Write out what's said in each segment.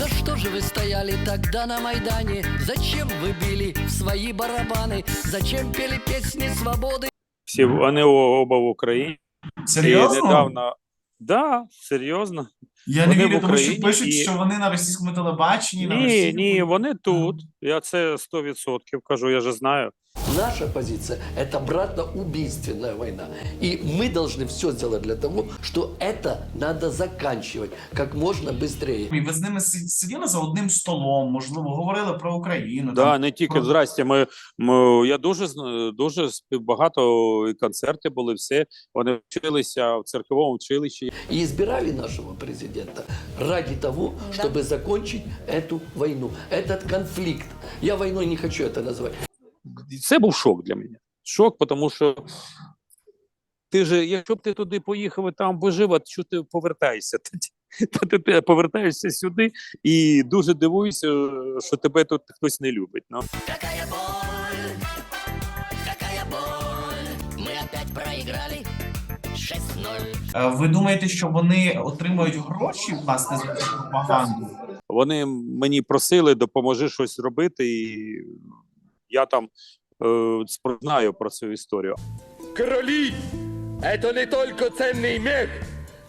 За что же вы стояли тогда на Майдане? Зачем вы били в свои барабаны? Зачем пели песни свободы? Всі вони о- оба в Україні. І Серйозно? недавно. Да, серйозно. Я не Вони в вірю, тому що Україні пишуть, і- що вони на російському телебаченні. на Ні, російському- ні, вони тут. Я це 100% кажу, я же знаю. Наша позиция – это братно-убийственная война. И мы должны все сделать для того, что это надо заканчивать как можно быстрее. І ви з ними си- сиділи за одним столом, можливо, говорили про Україну. Да, там, не тільки про- здрасте. Ми, ми я дуже зна- дуже спів- багато і концерти були. Все вони вчилися в церковному училищі. И избирали нашего президента ради того, чтобы закончить эту войну, этот конфликт. Я войной не хочу это назвать. І Це був шок для мене. Шок, тому що ти же, якщо б ти туди поїхав і там би жив, а що ти повертаєшся? Та ти- Та ти, ти повертаєшся сюди і дуже дивуюся, що тебе тут хтось не любить. Ну. Ви думаєте, що вони отримують гроші власне за цю пропаганду? Вони мені просили, допоможи щось робити, і я там е, спро- знаю про цю історію. Короли – это не только ценный мех,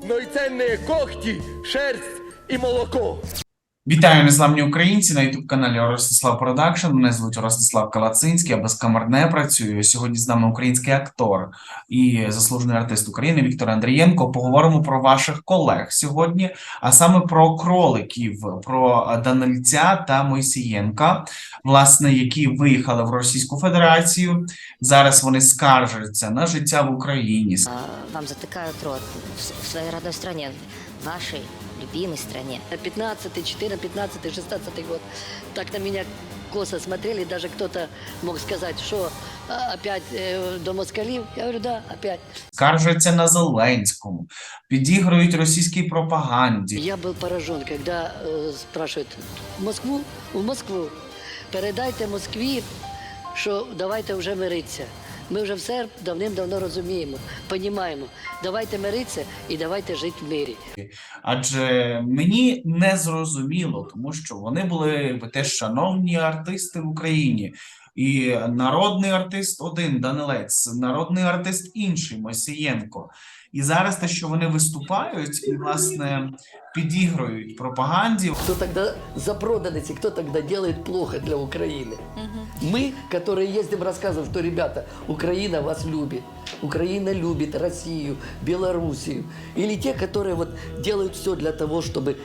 но и ценные когти, шерсть и молоко. Вітаю, незламні українці на youtube каналі Ростислав Продакшн. Мене звуть Ростислав Калацинський, я без камер працюю. Сьогодні з нами український актор і заслужений артист України Віктор Андрієнко. Поговоримо про ваших колег сьогодні, а саме про кроликів, про Данильця та Мойсієнка, власне, які виїхали в Російську Федерацію. Зараз вони скаржаться на життя в Україні, Вам затыкают рот в с- в своей родной стране, в вашей любимой стране. 15 14 15 16 год. Так на меня косо смотрели, даже кто-то мог сказать, что а, опять э, до москалів. Я говорю, да, опять. скаржаться на Зеленському, підігрують російській пропаганді. Я был поражен, когда э, спрашивают в Москву, в Москву. Передайте Москві, що давайте вже миритися. Ми вже все давним-давно розуміємо, понімаємо. Давайте миритися і давайте жити в мирі. Адже мені не зрозуміло, тому що вони були теж шановні артисти в Україні. І народний артист один Данилець, народний артист інший Мосієнко. І зараз те, що вони виступають і власне підігрують пропаганді, Кто тогда запроданность и кто тогда делает плохо для Украины? Мы, которые ездим, рассказываем, что, ребята, Украина вас любит. Украина любит Россию, Белоруссию. Или те, которые вот делают все для того, чтобы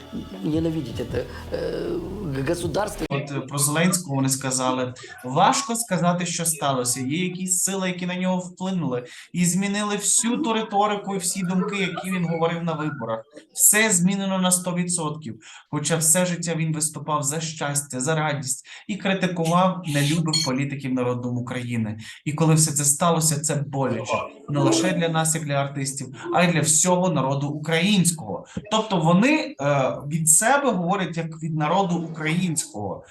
ненавидеть это э, государство. От е, про Зеленського вони сказали: важко сказати, що сталося. Є якісь сили, які на нього вплинули, і змінили всю ту риторику і всі думки, які він говорив на виборах. Все змінено на 100%. Хоча все життя він виступав за щастя, за радість і критикував, не любив політиків народом України. І коли все це сталося, це боляче не лише для нас, як для артистів, а й для всього народу українського. Тобто вони е, від себе говорять як від народу українського.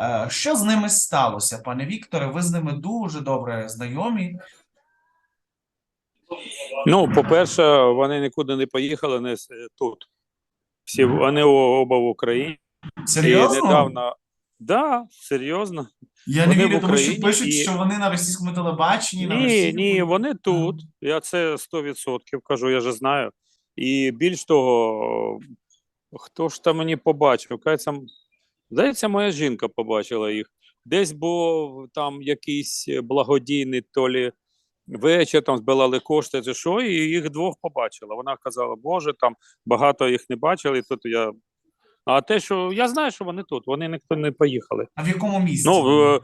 Е, що з ними сталося, пане Вікторе? Ви з ними дуже добре знайомі. Ну, по-перше, вони нікуди не поїхали, не тут. Всі вони оба в Україні. І Серйозно? недавно. Да, серйозно. Я не вони в вірю, тому що пишуть, і- що вони на російському телебаченні. на Ні, російському- ні, вони тут. Я це 100% кажу, я же знаю. І більш того, хто ж там мені побачив? Кажеться, здається, моя жінка побачила їх. Десь був там якийсь благодійний то лі вечір, там збирали кошти, чи що, і їх двох побачила. Вона казала, Боже, там багато їх не бачили. І тут я. А те, що я знаю, що вони тут, вони ніхто не поїхали. А в якому місці? Ну, в,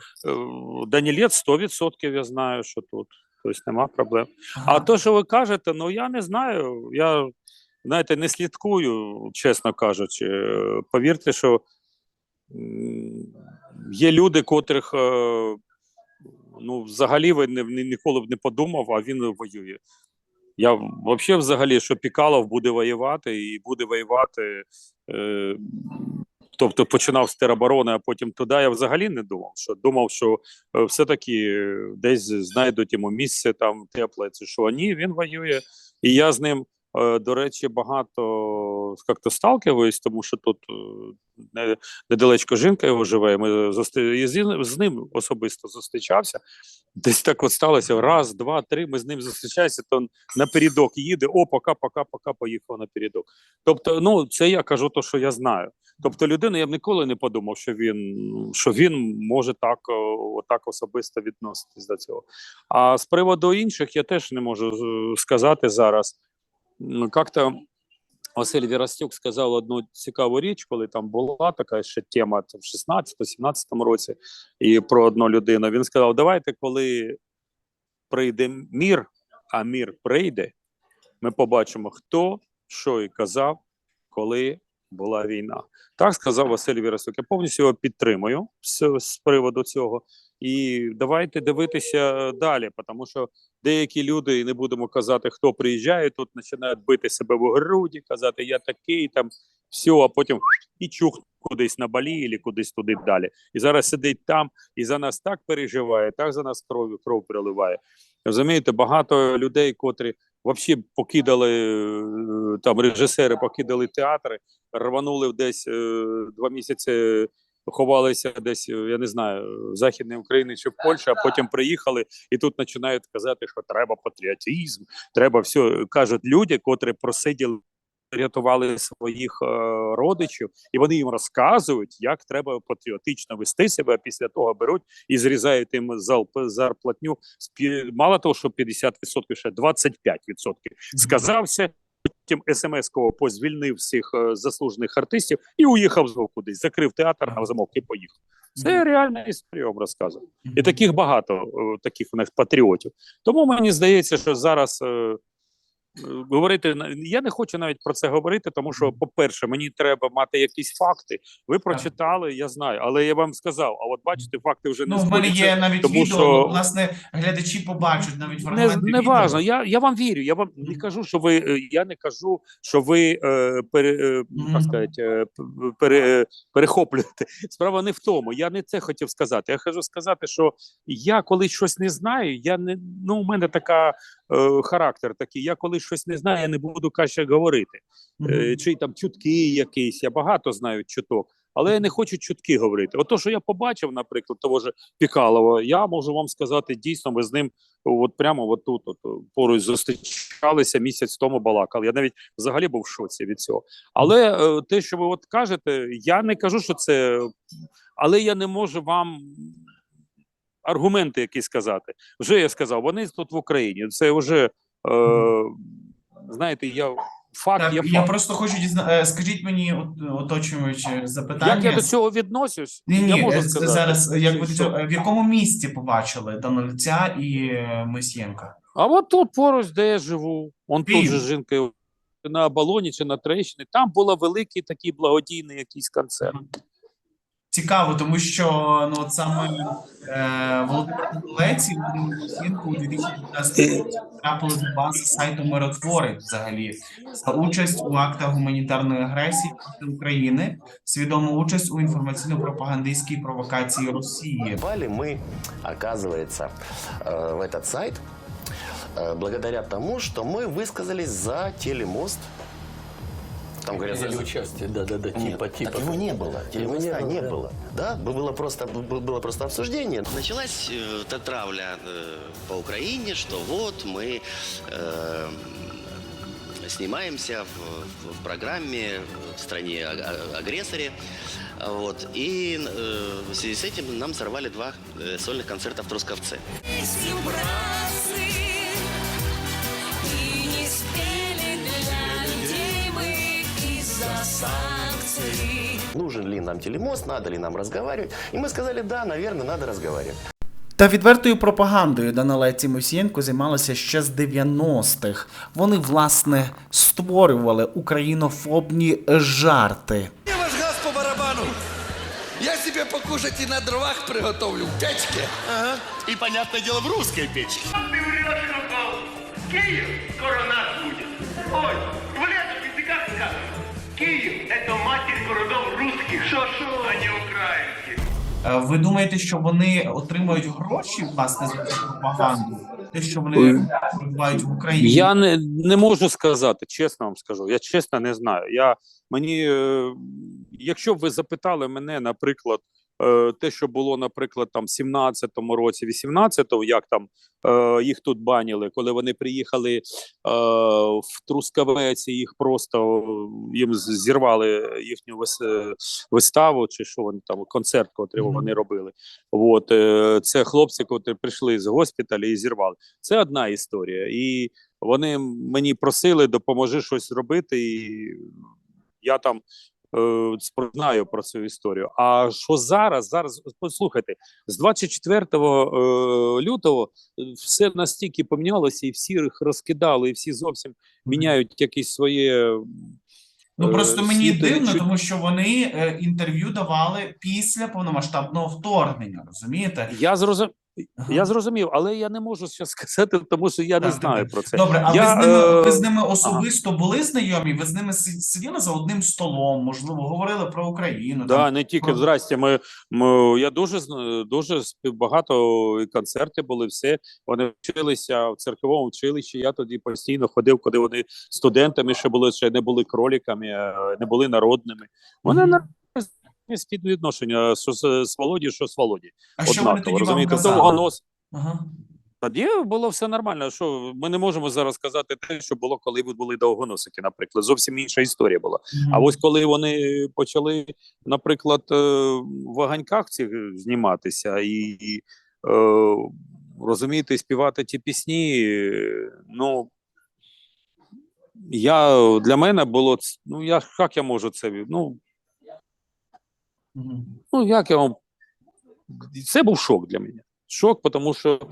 в Данілець 100% я знаю, що тут. Тобто нема проблем. Ага. А то, що ви кажете, ну я не знаю. Я, знаєте, не слідкую, чесно кажучи. Е, Повірте, що є люди, котрих е, ну, взагалі ви не, ні- ніколи б не подумав, а він воює. Я взагалі, взагалі, що Пікалов буде воювати і буде воювати. Е, тобто починав з тероборони, а потім туди. Я взагалі не думав. Що думав, що е, все-таки десь знайдуть йому місце там тепле, це що ні, він воює. І я з ним До речі, багато як-то сталкиваюсь, тому що тут е, недалечко жінка його живе. Ми зустрі... з ним- особисто зустрічався. Десь так от сталося. Раз, два, три. Ми з ним зустрічаємося, то напередок їде. О, пока, пока, пока, поїхав напередок. Тобто, ну це я кажу, то що я знаю. Тобто, людина, я б ніколи не подумав, що він що він може так, о, так особисто відноситись до цього. А з приводу інших я теж не можу е, сказати зараз. Як-то Василь Вірастюк сказав одну цікаву річ, коли там була така ще тема в 16-17 році, і про одну людину. Він сказав: давайте, коли прийде мір, а мір прийде, ми побачимо, хто що і казав, коли була війна. Так сказав Василь Вірастюк. Я повністю його підтримую з, з приводу цього. І давайте дивитися далі, тому що деякі люди, і не будемо казати, хто приїжджає тут, починають бити себе в груді, казати я такий, там все, а потім і чух кудись на балі, або кудись туди далі. І зараз сидить там і за нас так переживає, так за нас кров, кров приливає. Розумієте, багато людей, котрі взагалі покидали е, там режисери, покидали театри, рванули десь е, два місяці. Ховалися десь, е, я не знаю, в Західній Україні чи в Польщі, а потім приїхали і тут починають казати, що треба патріотизм, треба все. Кажуть люди, котрі просиділи, рятували своїх е, родичів, і вони їм розказують, як треба патріотично вести себе. а Після того беруть і зрізають їм зарплатню. Мало того, що 50%, ще 25%. Сказався. Потім смс-ково позвільнив всіх е, заслужених артистів і уїхав знову кудись, закрив театр на замок і поїхав. Це реальна історія, вам розказую. І таких багато, е, таких у них патріотів. Тому мені здається, що зараз е, говорити я не хочу навіть про це говорити, тому що, по-перше, мені треба мати якісь факти. Ви прочитали, я знаю, але я вам сказав. А от бачите, факти вже не Ну, в мене є навіть тому відео, що- ну, власне, глядачі побачать навіть не, фрагменти не відео. важно. Я, я вам вірю. Я вам не кажу, що ви е, я не кажу, що ви е, пере, е, так сказати, е, пере, перехоплюєте. Справа не в тому. Я не це хотів сказати. Я хочу сказати, що я коли щось не знаю, я не ну у мене така е, характер такий. Я коли щось не знаю, я не буду краще говорити. Е, Мгм. чи там чутки якісь. Я багато знаю чуток. Але я не хочу чутки говорити. Ото, що я побачив, наприклад, того ж Пікалова, я можу вам сказати, дійсно, ми з ним от прямо от тут, от, поруч зустрічалися місяць тому балакали. Я навіть взагалі був в шоці від цього. Але е, те, що ви от кажете, я не кажу, що це, але я не можу вам аргументи якісь сказати. Вже я сказав, вони тут в Україні. Це вже, знаєте, я факт Так, я факт. просто хочу дізнатися, скажіть мені, оточуючи запитання. Як я до цього відношусь? Ні, я можу е, сказати. зараз як ви Що- е, в якому місці побачили Дональця і е, Мисєнка? А от тут поруч, де я живу, он тут Київ. же жінка на Оболоні чи на Трещині, там був великий такий благодійний якийсь концерт Цікаво, тому що ну от саме е, Володимир Леці Мисєнко у 2019 році трапили до бази сайту Миротвори взагалі за участь у актах гуманітарної агресії проти України, свідому участь у інформаційно-пропагандистській провокації Росії. Попали мы, оказывается, э, в этот сайт э, благодаря тому, что мы высказались за телемост. Там говорят, за... участие, да-да-да, Нет, так его не было. Телемоста не, было. Да, было просто, было просто обсуждение. Началась э, травля э, по Украине, что вот мы э, снимаемся в, в программе в стране а- а- агрессоре. Вот. И э, в связи с этим нам сорвали два э, сольных концерта в Трусковце. Песню братцы санкций Нужен ли нам телемост, надо ли нам разговаривать. И мы сказали, да, наверное, надо разговаривать. Та відвертою пропагандою Данилеці Мосієнко займалася ще з 90-х. Вони, власне, створювали українофобні жарти. Мне ваш газ по барабану. Я себе покушать и на дровах приготовлю в печке. Ага. И, понятное дело, в русской печке. Ты врешь, Рукол. Киев скоро нас будет. Ой, в языках сказано. Киев – це матір городов русських, шо-шо, а не украинских. Е, Ви думаєте, що вони отримують гроші власне за цю пропаганду? те, що вони перебувають в Україні? Я не, не можу сказати, чесно вам скажу. Я чесно не знаю. Я мені, е, якщо б ви запитали мене, наприклад, е, те, що було, наприклад, там в 17-му році, 18-му, як там е, їх тут баніли, коли вони приїхали е, в Трускавець, і їх просто е, їм зірвали їхню е, виставу, чи що вони там концерт, котрий вони робили. От е, це хлопці, котрі прийшли з госпіталю і зірвали. Це одна історія. І вони мені просили, допоможи щось зробити, і я там е, знаю про цю історію. А що зараз? Зараз послухайте, з 24 е, лютого е, все настільки помінялося, і всі їх розкидали, і всі зовсім міняють якісь своє. Ну е, просто мені дивно, тому що вони е, інтерв'ю давали після повномасштабного вторгнення, розумієте? Я зрозумів. Ага. Я зрозумів, але я не можу ще сказати, тому що я не Так, так, знаю так. про це. Добре, а Я, ви з ними ви з е, ними особисто були знайомі? Ви з ними сиділи за одним столом, можливо, говорили про Україну? Да, там? не тільки про- здрасте. Ми, ми я дуже дуже багато концерти були. Все вони вчилися в церковому училищі. Я тоді постійно ходив, коли вони студентами ще були, ще не були кроліками, е, не були народними. Вони на співвідношення, що з, з Володі, що з Володі. А що вони тоді вам казали? Ага. Тоді було все нормально. Що ми не можемо зараз сказати те, що було, коли були довгоносики, наприклад. Зовсім інша історія була. Мгм. А ось коли вони почали, наприклад, е, в ваганьках цих зніматися і, е, розумієте, співати ті пісні, ну я для мене було ну я як я можу це ну. Ну як я вам це був шок для мене. Шок, тому що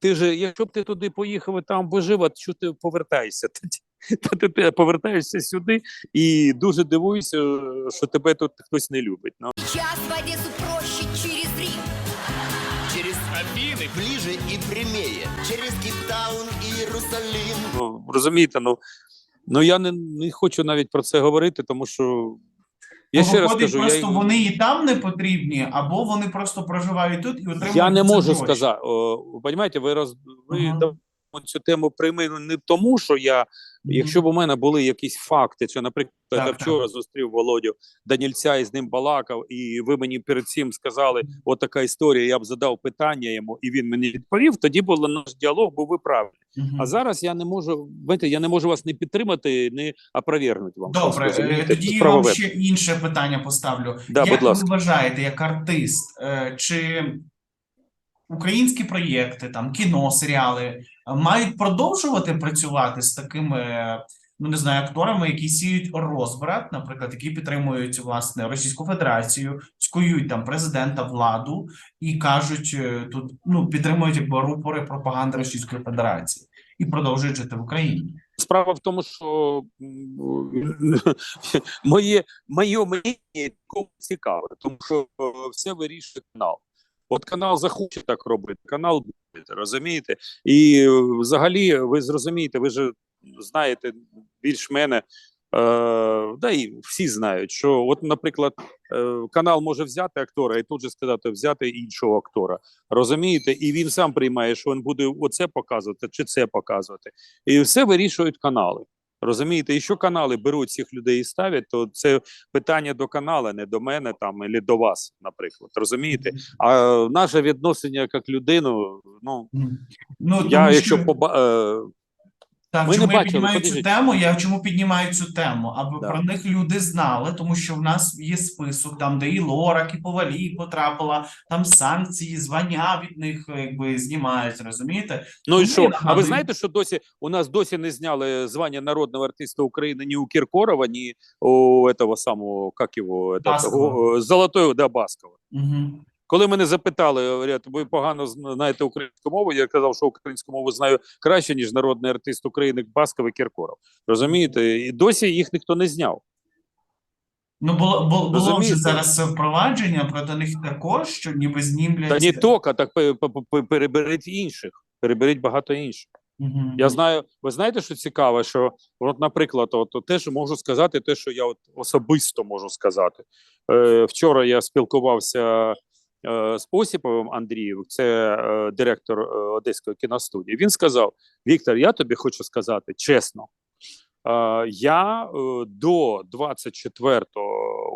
ти же, якщо б ти туди поїхав і там би жив, а що ти повертаєшся? Тоді, то ти, повертаєшся сюди і дуже дивуюся, що тебе тут хтось не любить. Ну, Час в Одессу проще через Рим. Через Афины ближе и прямее. Через Кейптаун и Иерусалим. ну розумієте, ну, ну я не, не хочу навіть про це говорити, тому що я ще раз кажу, просто я, вони і там не потрібні, або вони просто проживають тут і отримують я не можу гроші. сказати. О, ви розумієте, ви роз ви uh -huh. цю тему приймили не тому, що я. Якщо б у мене були якісь факти, чи, наприклад, Так, я так. вчора зустрів Володю Данільця і з ним балакав, і ви мені перед цим сказали, от така історія, я б задав питання йому, і він мені відповів. Тоді був наш діалог, був ви праві. Мгм. А зараз я не можу, знаєте, я не можу вас не підтримати, не опровергнути вам. Добре, щось, е, тоді я вам ще інше питання поставлю. Да, як будь ласка. ви вважаєте, як артист, е, чи українські проєкти, там кіно, серіали е, мають продовжувати працювати з такими, е, ну не знаю, акторами, які сіють розбрат, наприклад, які підтримують власне Російську Федерацію, цькують там президента, владу і кажуть е, тут, ну підтримують якби рупори пропаганди Російської Федерації і продовжують жити в Україні. Справа в тому, що моє моє не цікаве, тому що все вирішує канал. От канал захоче так робити, канал буде, розумієте? І взагалі, ви зрозумієте, ви ж знаєте більш мене, е, да і всі знають, що от, наприклад, е, канал може взяти актора і тут же сказати, взяти іншого актора. Розумієте? І він сам приймає, що він буде оце показувати чи це показувати. І все вирішують канали. Розумієте, і що канали беруть цих людей і ставлять, то це питання до каналу, не до мене там, або до вас, наприклад. Розумієте? А наше відношення як людину, ну Ну, я, тому якщо що- поба... Так, Ми не чому я бачили, піднімаю цю подивіться. тему? Я чому піднімаю цю тему? Аби Да. про них люди знали, тому що в нас є список, там, де і Лора, і Повалі потрапила, там санкції, звання від них е, якби знімають, розумієте? Ну і Тому що? А ви нагадую- знаєте, що досі у нас досі не зняли звання народного артиста України ні у Кіркорова, ні у этого самого, як його, Баскова. о, Золотої да, Баскова. Угу. Коли мене запитали, говорять, ви погано знаєте українську мову, я казав, що українську мову знаю краще, ніж народний артист України Басков і Кіркоров. Розумієте? І досі їх ніхто не зняв. Ну, було, було, було вже зараз впровадження проти них також, що ніби знімлять. Та не тільки, так пе- пе- пе- переберіть інших, переберіть багато інших. Мгм. Я знаю, ви знаєте, що цікаве, що от, наприклад, от те, що можу сказати, те, що я от особисто можу сказати. Е, вчора я спілкувався е, з Осіповим Андрієвим, це е, директор е, Одеської кіностудії. Він сказав: Віктор, я тобі хочу сказати чесно. е, Я е, до 24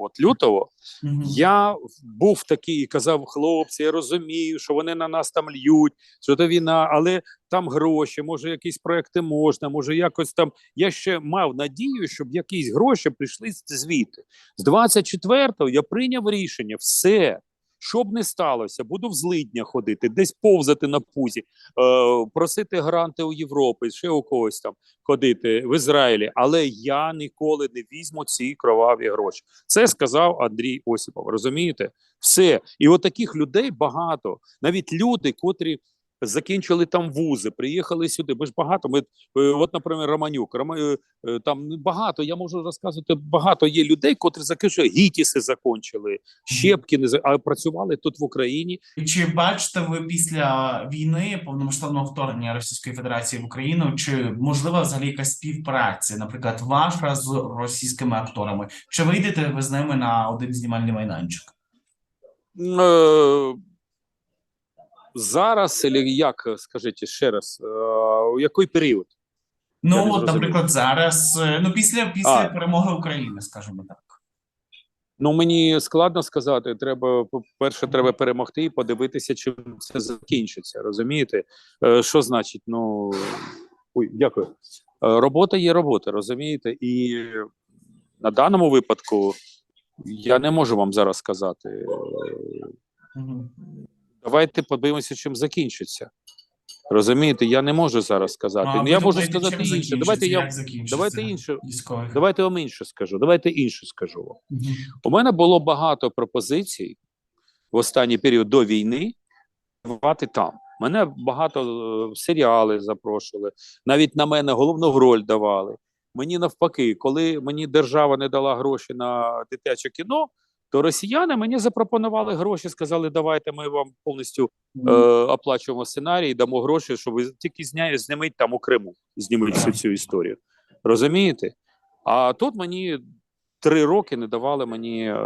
от лютого Мгм. я був такий і казав: хлопці, я розумію, що вони на нас там льють, що то війна, але там гроші, може, якісь проекти можна, може, якось там. Я ще мав надію, щоб якісь гроші прийшли звідти. З 24-го я прийняв рішення, все. Що б не сталося, буду в злидня ходити, десь повзати на пузі, е, просити гранти у Європи, ще у когось там ходити в Ізраїлі. Але я ніколи не візьму ці кроваві гроші. Це сказав Андрій Осіпов. Розумієте? Все. І от людей багато. Навіть люди, котрі закінчили там вузи, приїхали сюди. Ми ж багато. Ми, е, от, наприклад, Романюк, Рома, е, е, там багато. Я можу розказувати. Багато є людей, котрі закінчили гітіси, закончили, Щепкіни, за- а працювали тут в Україні. Чи бачите ви після війни повномасштабного вторгнення Російської Федерації в Україну, чи можлива взагалі якась співпраця, наприклад, ваша з російськими акторами? Чи вийдете ви з ними на один знімальний майданчик? Зараз, як, скажіть ще раз, е, у який період? Ну, от, наприклад, зараз, е, ну після після А. перемоги України, скажімо так. Ну мені складно сказати. Треба по-перше, треба перемогти і подивитися, чим це закінчиться. Розумієте? Е, що значить? Ну ой, дякую. Робота є робота, розумієте? І на даному випадку я не можу вам зараз сказати. Давайте подивимося, чим закінчиться. Розумієте, я не можу зараз сказати. Ну, я можу сказати інше. Давайте я давайте інше. Давайте вам інше скажу. Давайте інше скажу вам. Мгм. У мене було багато пропозицій в останній період до війни працювати там. Мене багато е, серіали запрошували, навіть на мене головну роль давали. Мені навпаки, коли мені держава не дала гроші на дитяче кіно, то росіяни мені запропонували гроші, сказали, давайте ми вам повністю е, оплачуємо сценарій, дамо гроші, щоб ви тільки зня... зніміть там у Криму, зніміть всю цю історію. Розумієте? А тут мені три роки не давали мені е,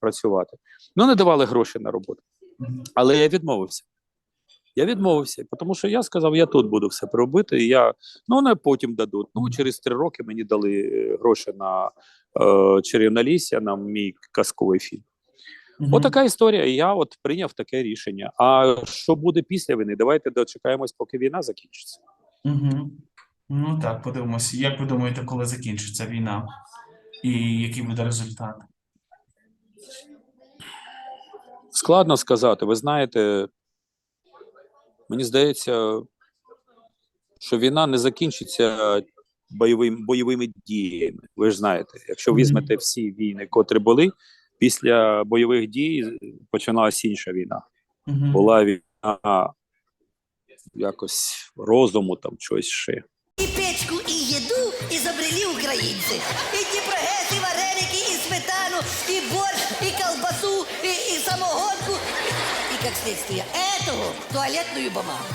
працювати. Ну, не давали гроші на роботу. Але я відмовився. Я відмовився, тому що я сказав, я тут буду все робити. І я, ну, вони потім дадуть. Ну, через три роки мені дали е, гроші на е, чарівналісся на мій казковий фільм. Мгм. Отака історія. І я от прийняв таке рішення. А що буде після війни? Давайте дочекаємось, поки війна закінчиться. Мгм. Ну так, подивимося. Як ви думаєте, коли закінчиться війна? І який буде результат? Складно сказати. Ви знаєте, мені здається, що війна не закінчиться бойовим, бойовими діями. Ви ж знаєте, якщо візьмете всі війни, котрі були, після бойових дій починалася інша війна. Мгм. Була війна якось розуму, там щось ще. И печку, и еду изобрели украинцы. И днепрогэс, и вареники, и сметану, и борщ, и колбасу, как следствие этого, туалетную бумагу.